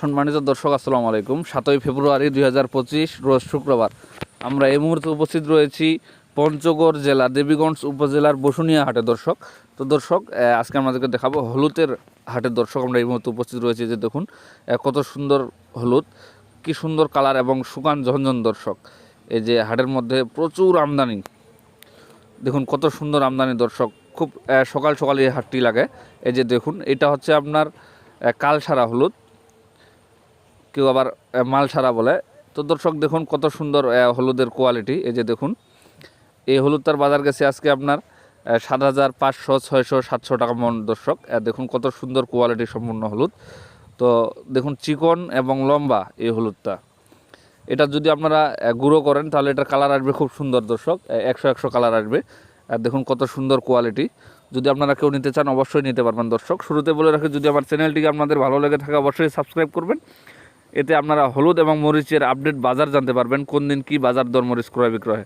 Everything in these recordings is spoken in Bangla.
সম্মানিত দর্শক, আসসালামু আলাইকুম। সাতই ফেব্রুয়ারি দুই হাজার পঁচিশ, রোজ শুক্রবার। আমরা এই মুহূর্তে উপস্থিত রয়েছি পঞ্চগড় জেলা, দেবীগঞ্জ উপজেলার বসুনিয়া হাটে দর্শক। তো দর্শক আজকে আমাদেরকে দেখাবো হলুদের হাটের দর্শক। আমরা এই মুহূর্তে উপস্থিত রয়েছি যে দেখুন কত সুন্দর হলুদ, কি সুন্দর কালার এবং শুকান ঝনঝন দর্শক। এই যে হাটের মধ্যে প্রচুর আমদানি। দেখুন, কত সুন্দর আমদানি দর্শক। খুব সকাল সকাল এই হাটটি লাগে। এই যে দেখুন, এটা হচ্ছে আপনার কালসারা হলুদ। কেউ আবার মালসারা বলে। তো দর্শক দেখুন কত সুন্দর হলুদের কোয়ালিটি এই যে দেখুন, এই হলুদটার বাজার গেছে আজকে আপনার সাত হাজার পাঁচশো, ছয়শো, সাতশো টাকা মন দর্শক। দেখুন কত সুন্দর কোয়ালিটি সম্পূর্ণ হলুদ। তো দেখুন চিকন এবং লম্বা এই হলুদটা। এটা যদি আপনারা গুঁড়ো করেন, তাহলে এটার কালার আসবে খুব সুন্দর দর্শক। একশো একশো কালার আসবে। আর দেখুন কত সুন্দর কোয়ালিটি যদি আপনারা কেউ নিতে চান, অবশ্যই নিতে পারবেন দর্শক। শুরুতে বলে রাখি, যদি আমার চ্যানেলটিকে আপনাদের ভালো লেগে থাকে, অবশ্যই সাবস্ক্রাইব করবেন। এতে আপনারা হলুদ এবং মরিচের আপডেট বাজার জানতে পারবেন, কোন দিন কি বাজার দর মরিচ ক্রয় বিক্রয়।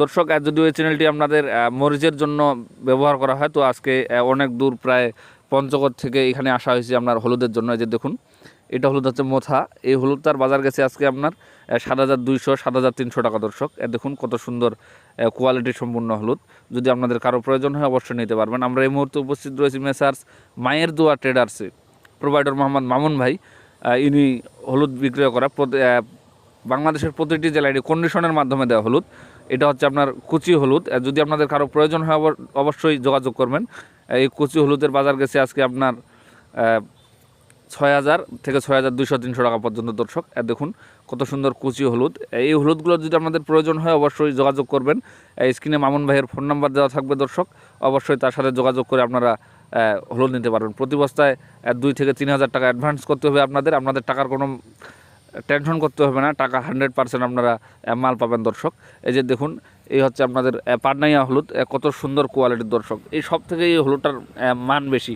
দর্শক যদিও এই চ্যানেলটি আপনাদের মরিচের জন্য ব্যবহার করা হয়, তো আজকে অনেক দূর প্রায় পঞ্চগড় থেকে এখানে আসা হয়েছে আপনার হলুদের জন্য। যে দেখুন, এটা হলুদ হচ্ছে মোথা। এই হলুদটার বাজার গেছে আজকে আপনার সাত হাজার দুইশো, সাত হাজার তিনশো টাকা দর্শক। দেখুন কত সুন্দর কোয়ালিটি সম্পূর্ণ হলুদ। যদি আপনাদের কারও প্রয়োজন হয়, অবশ্যই নিতে পারবেন। আমরা এই মুহূর্তে উপস্থিত রয়েছি মেসার্স মায়ের দোয়া ট্রেডার্সে। প্রোভাইডার মোহাম্মদ মামুন ভাই ইনি হলুদ বিক্রয় করা বাংলাদেশের প্রতিটি জেলায় এটি কন্ডিশনের মাধ্যমে দেওয়া হলুদ। এটা হচ্ছে আপনার কুচি হলুদ। যদি আপনাদের কারও প্রয়োজন হয় অব- অবশ্যই যোগাযোগ করবেন। এই কুচি হলুদের বাজার গেছে আজকে আপনার ছয় হাজার থেকে ছয় হাজার দুইশো তিনশো টাকা পর্যন্ত দর্শক। দেখুন কত সুন্দর কুচি হলুদ। এই হলুদগুলো যদি আপনাদের প্রয়োজন হয়, অবশ্যই যোগাযোগ করবেন। স্ক্রিনে মামুন ভাইয়ের ফোন নাম্বার দেওয়া থাকবে দর্শক। অবশ্যই তার সাথে যোগাযোগ করে আপনারা হলুদ নিতে পারবেন। প্রতি বস্তায় দুই থেকে তিন হাজার টাকা অ্যাডভান্স করতে হবে আপনাদের। আপনাদের টাকার কোনো টেনশন করতে হবে না। টাকা হান্ড্রেড পার্সেন্ট আপনারা মাল পাবেন দর্শক। এই যে দেখুন, এই হচ্ছে আপনাদের পাটনাইয়া হলুদ। কত সুন্দর কোয়ালিটির দর্শক। এই সব থেকে এই হলুদটার মান বেশি।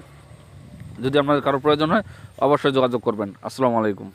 যদি আপনাদের কারও প্রয়োজন হয়, অবশ্যই যোগাযোগ করবেন। আসসালামু আলাইকুম।